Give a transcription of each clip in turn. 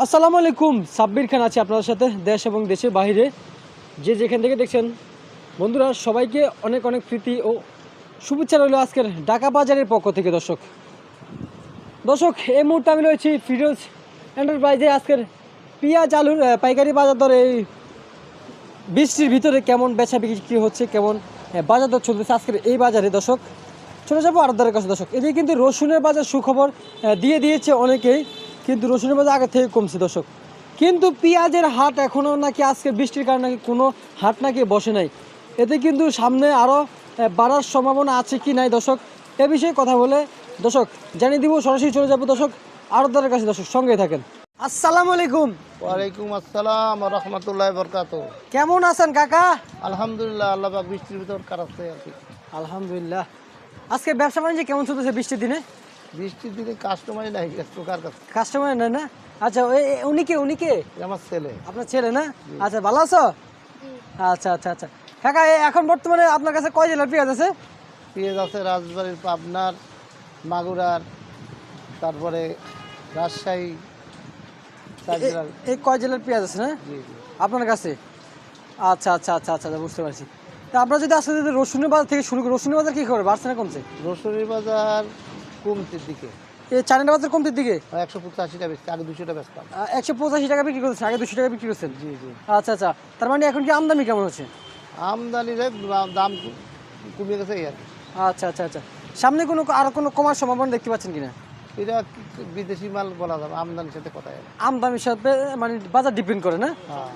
আসসালামু আলাইকুম, সাব্বির খান আছি আপনাদের সাথে, দেশ এবং দেশের বাইরে যে যেখান থেকে দেখছেন, বন্ধুরা, সবাইকে অনেক অনেক প্রীতি ও শুভেচ্ছা রইল আজকের ঢাকা বাজারের পক্ষ থেকে, দর্শক। দর্শক, এই মুহূর্তে আমি রয়েছি ফিরোজ এন্টারপ্রাইজে আজকের পেঁয়াজ আলুর পাইকারি বাজার দর এই বৃষ্টির ভিতরে কেমন বেচা বিক্রি হচ্ছে, কেমন বাজার দর চলতেছে আজকের এই বাজারে, দর্শক। চলে যাব আরদারের কাছে, দর্শক। এদিকে কিন্তু রসুনের বাজার সুখবর দিয়ে দিয়েছে অনেকেই। কিন্তু রসুনের বাজার আগে থেকে কমছে দর্শক। কিন্তু পেঁয়াজের হাট এখনও নাকি আজকে বৃষ্টির কারণে নাকি কোনো হাট নাকি বসে নাই। এতে কিন্তু সামনে আরও বাড়ার সম্ভাবনা আছে কি নাই দর্শক এ বিষয়ে কথা বলে দর্শক জানিয়ে দিব সরাসরি চলে যাব দর্শক আরদারের কাছে দর্শক সঙ্গে থাকেন। আসসালামু আলাইকুম। ওয়ালাইকুম আসসালাম রহমতুল্লাহ বরকাত কেমন আছেন কাকা? আলহামদুলিল্লাহ আল্লাহ বৃষ্টির ভিতর আলহামদুলিল্লাহ। আজকে ব্যবসা বাণিজ্য কেমন চলতেছে বৃষ্টির দিনে? বৃষ্টির দিনে কাস্টমারই নাই কার কাছে কাস্টমার নেয় না? আচ্ছা ওই উনি কে উনি কে? আমার ছেলে। আপনার ছেলে না? আচ্ছা ভালো আছো? আচ্ছা আচ্ছা আচ্ছা। কাকা এ- এখন বর্তমানে আপনার কাছে কয় জেলার পেঁয়াজ আছে? পেঁয়াজ আছে রাজবাড়ির পাবনার মাগুরার তারপরে রাজশাহী এই কয় জেলার পেঁয়াজ আছে না? আপনার কাছে? আচ্ছা আচ্ছা আচ্ছা আচ্ছা আচ্ছা, বুঝতে পারছি। তা আপনারা যদি আসলে যদি রসুনের বাজার থেকে শুরু করি রসুনের বাজার কী করে? বাড়ছে না কমছে? রসুনের বাজার কমতির দিকে। বাজার কমতির দিকে? একশো আগে বেচতাম। একশো পঁচাশি টাকা বিক্রি করছেন আগে দুশো টাকা বিক্রি করছেন? জি জি। আচ্ছা আচ্ছা। তার মানে এখন কি আমদানি কেমন হচ্ছে? আমদানির দাম কমে গেছে এই আর আচ্ছা আচ্ছা আচ্ছা। সামনে কোনো আর কোনো কমার সম্ভাবনা দেখতে পাচ্ছেন কিনা? এটা বিদেশি মাল বলা যাবে আমদানির সাথে কথা আমদানির সাথে মানে বাজার ডিপেন্ড করে না? হ্যাঁ।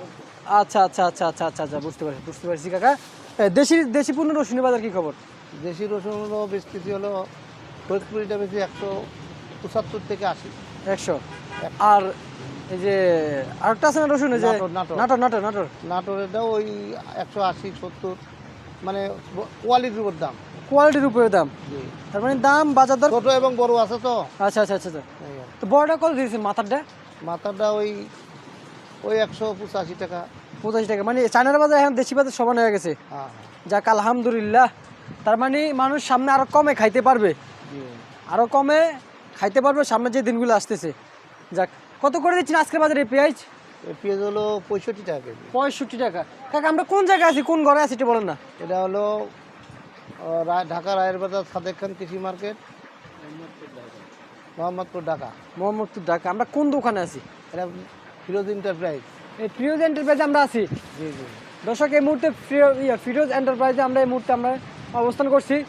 আচ্ছা আচ্ছা আচ্ছা আচ্ছা আচ্ছা আচ্ছা বুঝতে পারছি বুঝতে পারছি কাকা। দেশি দেশি পণ্য রসুনের বাজার কি খবর? দেশি রসুন বিস্তৃতি হলো ফরিদপুরিটা বেশি একশো পঁচাত্তর থেকে আশি। একশো। আর এই যে আরেকটা আছে না রসুন? এই যে নাটোর, নাটোর। নাটোর নাটোর ওই একশো আশি সত্তর মানে কোয়ালিটির উপর দাম। কোয়ালিটির উপরে দাম। তার মানে দাম বাজার দর? ছোট এবং বড় আছে তো। আচ্ছা আচ্ছা আচ্ছা আচ্ছা। তো বড়টা কত দিয়েছেন মাথারটা? মাথাটা ওই ওই একশো পঁচাশি টাকা। পঁচাশি টাকা। মানে চায়নার বাজার এখন দেশি বাজার সমান হয়ে গেছে। হ্যাঁ। যাক আলহামদুলিল্লাহ। তার মানে মানুষ সামনে আরও কমে খাইতে পারবে। জি। আরও কমে খাইতে পারবে সামনে যে দিনগুলো আসতেছে। যাক কত করে দিচ্ছেন আজকের বাজারে পেঁয়াজ? পেঁয়াজ হলো পঁয়ষট্টি টাকা কেজি। পঁয়ষট্টি টাকা। কাকা আমরা কোন জায়গায় আছি? কোন ঘরে আছি এটা বলেন না। এটা হলো ঢাকা রায়ের বাজার সাদেক খান কৃষি মার্কেট। মোহাম্মদপুর ঢাকা। মোহাম্মদপুর ঢাকা। আমরা কোন দোকানে আছি? এটা ফিরোজ এন্টারপ্রাইজ। এই ফিরোজ এন্টারপ্রাইজে আমরা আছি। জি জি। দর্শক এই মুহূর্তে ফিরো- ফিরোজ এন্টারপ্রাইজে আমরা এই মুহূর্তে আমরা অবস্থান করছি।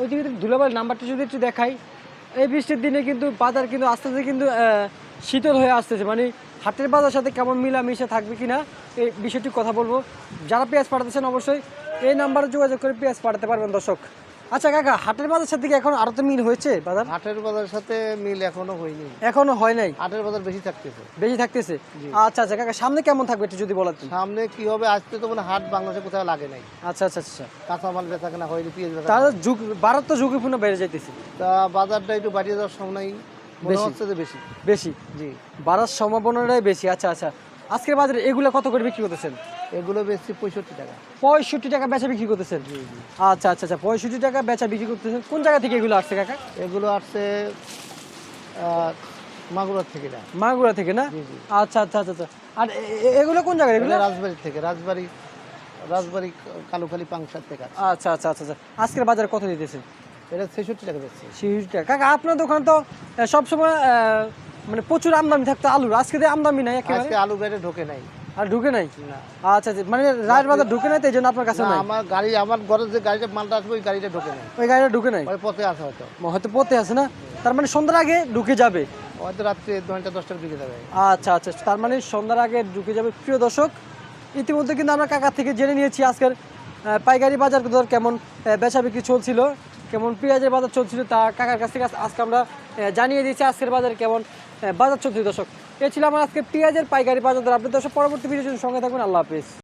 ওইদিকে ধুলোবাল নাম্বারটা যদি একটু দেখাই, এই বৃষ্টির দিনে কিন্তু বাজার কিন্তু আস্তে আস্তে কিন্তু শীতল হয়ে আসতেছে। মানে হাটের বাজার সাথে কেমন মিলামিশে থাকবে কিনা, এই বিষয়টি কথা বলব। যারা পেঁয়াজ পাঠাতেছেন অবশ্যই এই নাম্বারে যোগাযোগ করে পেঁয়াজ পাঠাতে পারবেন দর্শক। আচ্ছা কাকা হাটের বাজার সাথে কি এখন আরও তো মিল হয়েছে বাজার? হাটের বাজারের সাথে মিল এখনও হয়নি। এখনও হয় নাই? হাটের বাজার বেশি থাকতেছে। বেশি থাকতেছে? আচ্ছা আচ্ছা কাকা সামনে কেমন থাকবে একটু যদি বলেন। সামনে কি হবে? আজকে তো মানে হাট বাংলাদেশে কোথাও লাগে নাই। আচ্ছা আচ্ছা আচ্ছা। কাঁচামাল বেচা কেনা হয়নি পেঁয়াজ বেচা তাহলে ঝুঁকি ভারত তো ঝুঁকিপূর্ণ বেড়ে যাইতেছে। তা বাজারটা একটু বাড়িয়ে যাওয়ার সময় বেশি। বেশি। বেশি? জি। বাড়ার সম্ভাবনাটাই বেশি। আচ্ছা আচ্ছা। আজকের বাজারে এগুলো কত করে বিক্রি করতেছেন? এগুলো বেশি পঁয়ষট্টি টাকা। পঁয়ষট্টি টাকা বেচা বিক্রি করতেছেন? আচ্ছা আচ্ছা আচ্ছা পঁয়ষট্টি টাকা বেচা বিক্রি করতেছেন। কোন জায়গা থেকে এগুলো আসছে কাকা? এগুলো আসছে আহ, মাগুরার থেকে না। মাগুরা থেকে না? আচ্ছা আচ্ছা আচ্ছা আচ্ছা। আর এগুলো কোন জায়গায় এগুলো? রাজবাড়ি থেকে রাজবাড়ি রাজবাড়ি কালুখালী পাংশার থেকে। আচ্ছা আচ্ছা আচ্ছা আচ্ছা। আজকের বাজারে কত দিতেছেন? এটা ছেষট্টি টাকা বেচছে। ছিষট্টি টাকা। কাকা আপনার দোকান তো সবসময় মানে প্রচুর আমদানি থাকতো আলুর। আজকে তো আমদানি নাই একেবারে। আজকে আলু গাড়ি ঢোকে নাই। আর ঢুকে নাই? না। আচ্ছা আচ্ছা মানে রায়ের বাজার ঢুকে নাই তো এই জন্য আপনার কাছে নাই? আমার গাড়ি আমার ঘরের যে গাড়িটা মালটা আসবে ওই গাড়িটা ঢোকে নাই। ওই গাড়িটা ঢুকে নাই? ওই পথে আসে হয়তো। হয়তো পথে আছে না? তার মানে সন্ধ্যার আগে ঢুকে যাবে? হয়তো রাত্রে নয়টা দশটার দিকে যাবে। আচ্ছা আচ্ছা তার মানে সন্ধ্যার আগে ঢুকে যাবে। প্রিয় দর্শক ইতিমধ্যে কিন্তু আমরা কাকার থেকে জেনে নিয়েছি আজকের পাইকারি বাজার দর কেমন বেচা বিক্রি চলছিল। কেমন পেঁয়াজের বাজার চলছিল তা কাকার কাছ থেকে আজকে আমরা জানিয়ে দিয়েছি আজকের বাজার কেমন বাজার চলছিল। দর্শক, এ ছিল আমার আজকে পেঁয়াজের পাইকারি বাজার দর। আপনি দর্শক, পরবর্তী ভিডিওর সঙ্গে থাকবেন আল্লাহ হাফিজ।